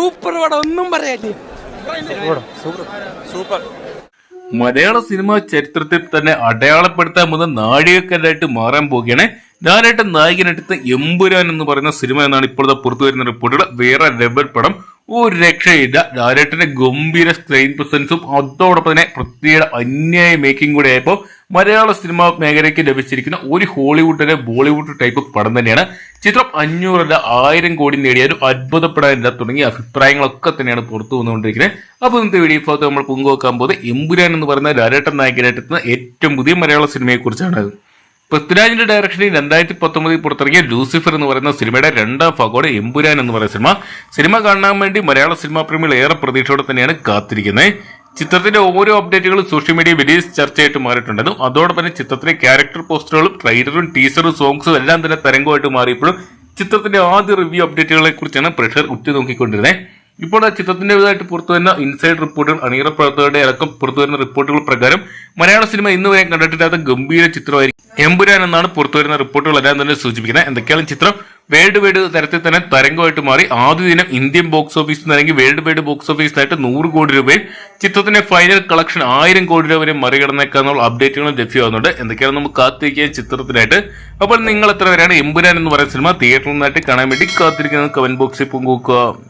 Super പടം ഒന്നും പറയാല്ലേ super മലയാള cinema ചരിത്രത്തിൽ തന്നെ അടയാളപ്പെടുത്താൻ മുതൽ നാഴികക്കല്ലായിട്ട് മാറാൻ പോവുകയാണ്. ലാലേട്ടൻ നായകനെടുത്ത എമ്പുരാൻ എന്ന് പറയുന്ന സിനിമ എന്നാണ് ഇപ്പോഴത്തെ പുറത്തു വരുന്ന റിപ്പോർട്ടുകൾ. വേറെ ലെവൽ പടം. ഒരു രക്ഷയില്ല. ലാലേട്ടന്റെ ഗംഭീര സ്ക്രീൻ പ്രസൻസും അതോടൊപ്പം തന്നെ പ്രത്യേക അന്യായ മേക്കിംഗ് കൂടെ ആയപ്പോൾ മലയാള സിനിമാ മേഖലയ്ക്ക് ലഭിച്ചിരിക്കുന്ന ഒരു ഹോളിവുഡിലെ ബോളിവുഡ് ടൈപ്പ് പടം തന്നെയാണ്. ചിത്രം അഞ്ഞൂറല്ല ആയിരം കോടി നേടിയാലും അത്ഭുതപ്പെടാനില്ല തുടങ്ങിയ അഭിപ്രായങ്ങളൊക്കെ തന്നെയാണ് പുറത്തു വന്നുകൊണ്ടിരിക്കുന്നത്. അപ്പോൾ ഇന്നത്തെ വീഡിയോ ഭാഗത്ത് നമ്മൾ പങ്കുവെക്കാൻ പോകുന്നത് എമ്പുരാൻ എന്ന് പറയുന്ന ലാലേട്ടൻ നായകനായിട്ടെത്തുന്ന ഏറ്റവും പുതിയ മലയാള സിനിമയെക്കുറിച്ചാണ് പൃഥ്വിരാജിന്റെ ഡയറക്ഷനിൽ രണ്ടായിരത്തി പത്തൊമ്പതിൽ പുറത്തിറങ്ങിയ ലൂസിഫർ എന്ന് പറയുന്ന സിനിമയുടെ രണ്ടാം ഭാഗമാണ് എമ്പുരാൻ എന്ന് പറയുന്ന സിനിമ. സിനിമ കാണാൻ വേണ്ടി മലയാള സിനിമാ പ്രേമികൾ ഏറെ പ്രതീക്ഷയോടെ തന്നെയാണ് കാത്തിരിക്കുന്നത്. ചിത്രത്തിന്റെ ഓരോ അപ്ഡേറ്റുകളും സോഷ്യൽ മീഡിയ വലിയ ചർച്ചയായിട്ട് മാറിയിട്ടുണ്ടെന്നും അതോടൊപ്പം തന്നെ ചിത്രത്തിലെ ക്യാരക്ടർ പോസ്റ്ററുകളും ട്രെയിലറും ടീസറും സോങ്സും എല്ലാം തന്നെ തരംഗമായിട്ട് മാറിയപ്പോഴും ചിത്രത്തിന്റെ ആദ്യ റിവ്യൂ അപ്ഡേറ്റുകളെ കുറിച്ചാണ് പ്രഷർ ഉറ്റുനോക്കിക്കൊണ്ടിരുന്നത് ഇപ്പോൾ ആ ചിത്രത്തിന്റെതായിട്ട് പുറത്തു വരുന്ന ഇൻസൈഡ് റിപ്പോർട്ടുകൾ അണിയറ പ്രവർത്തകരുടെ അടക്കം പുറത്തു വരുന്ന റിപ്പോർട്ടുകൾ പ്രകാരം മലയാള സിനിമ ഇന്നുവരെ കണ്ടിട്ടില്ലാത്ത ഗംഭീര ചിത്രമായിരിക്കും. എമ്പുരാൻ എന്നാണ് പുറത്തു വരുന്ന റിപ്പോർട്ടുകളെല്ലാം തന്നെ സൂചിപ്പിക്കുന്നത്. എന്തൊക്കെയാണ് ചിത്രം? വേൾഡ് വൈഡ് തരത്തിൽ തന്നെ തരംഗമായിട്ട് മാറി. ആദ്യ ദിനം ഇന്ത്യൻ ബോക്സ് ഓഫീസിൽ അല്ലെങ്കിൽ വേൾഡ് വൈഡ് ബോക്സ് ഓഫീസിനായിട്ട് നൂറ് കോടി രൂപയിൽ ചിത്രത്തിന്റെ ഫൈനൽ കളക്ഷൻ ആയിരം കോടി രൂപ വരെ മറികടന്നേക്കാന്നുള്ള അപ്ഡേറ്റുകളും ലഭ്യമാകുന്നുണ്ട്. എന്തൊക്കെയാണ് നമുക്ക് കാത്തിരിക്കാൻ ചിത്രത്തിനായിട്ട്. അപ്പോൾ നിങ്ങൾ എത്ര വരെയാണ് എമ്പുരാൻ എന്ന് പറയുന്ന സിനിമ തിയേറ്ററിൽ നിന്നായിട്ട് കാണാൻ വേണ്ടി കാത്തിരിക്കുന്നത്? കമന്റ് ബോക്സിൽ പങ്കുവെക്കുക.